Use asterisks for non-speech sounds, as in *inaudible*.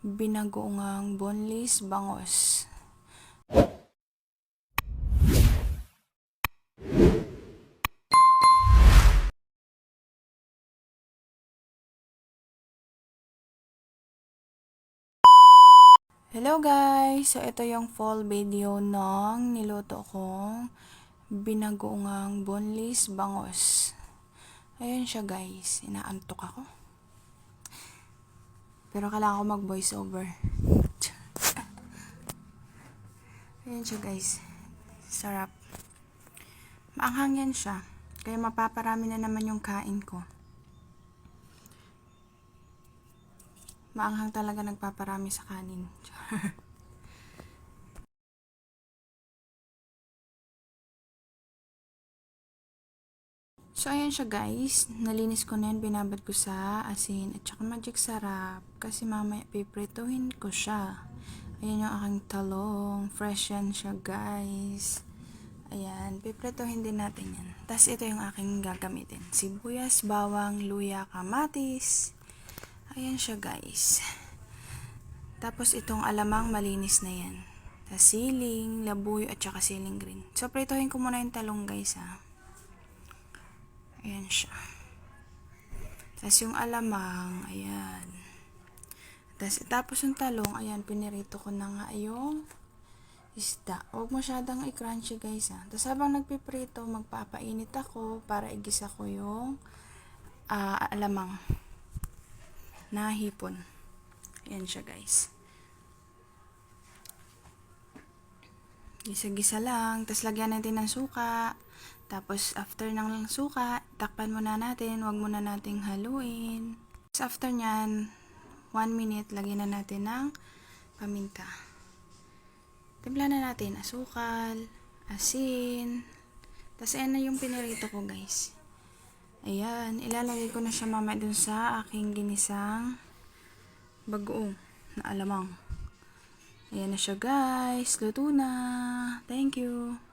binagoongang boneless bangos. Hello guys! So ito yung full video ng niluto kong binagoongang boneless bangos. Ayun siya guys, inaantok ako. Pero kailangan ko mag voice over. *laughs* Ayun siya guys. Sarap. Maanghang yan siya. Kaya mapaparami na naman yung kain ko. Maanghang talaga nagpaparami sa kanin. *laughs* So, ayan siya guys. Nalinis ko na yan. Binabad ko sa asin at saka magic sarap. Kasi mamaya piprituhin ko siya. Ayan yung aking talong. Fresh yan siya guys. Ayan. Piprituhin din natin yan. Tapos ito yung aking gagamitin. Sibuyas, bawang, luya, kamatis. Ayan siya guys. Tapos itong alamang malinis na yan. Tapos siling, labuyo at saka siling green. So prituhin ko muna yung talong guys ha. Ayan siya. Tapos yung alamang, ayan. Tapos tapos yung talong, ayan, pinirito ko na nga yung isda. Huwag masyadong i-crunchy guys ha. Tapos habang nagpiprito, magpapainit ako para igisa ko yung ah, alamang na hipon. Ayan siya guys. Gisa-gisa lang. Tapos lagyan natin ng suka. Tapos after ng suka, takpan muna natin. Huwag muna nating haluin. Tapos after nyan, 1 minute, lagyan na natin ng paminta. Timpla na natin asukal, asin. Tapos ayan na yung pinirito ko guys. Ayan, ilalagay ko na siya mamaya dun sa aking ginisang bagoong na alamang. Ayan na siya guys. Luto na. Thank you.